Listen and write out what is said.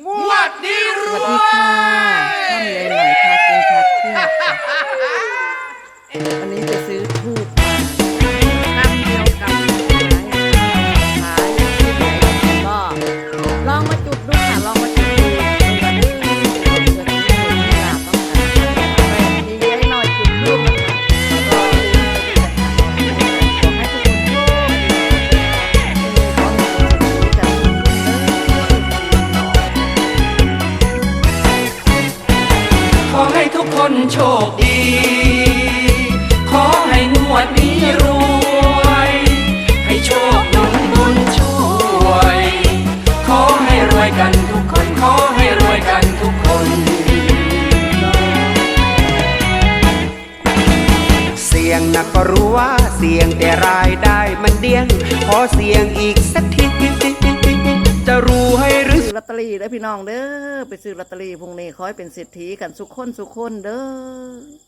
งวดนี้รสวัสวดีค่ะท่านเลยหน่อยค่ะกินคัดเที่ยวค่ะวันนี้ไปซื้อทูบมาตั้งเดียวกับขายที่ไหนก็ลองมาจุดดูค่ะลองมา คนโชคดี ขอให้งวดนี้รวย ให้โชคหนุนบุญช่วย ขอให้รวยกันทุกคน ขอให้รวยกันทุกคน เสียงนักก็รู้ว่าเสียงแต่รายได้มันเดี้ยง ขอเสียงอีกสักที ลอตเตอรี่เด้อพี่น้องเด้อไปซื้อลอตเตอรี่พรุ่งนี้ขอให้เป็นเศรษฐีกันสุขคนสุขคนเด้อ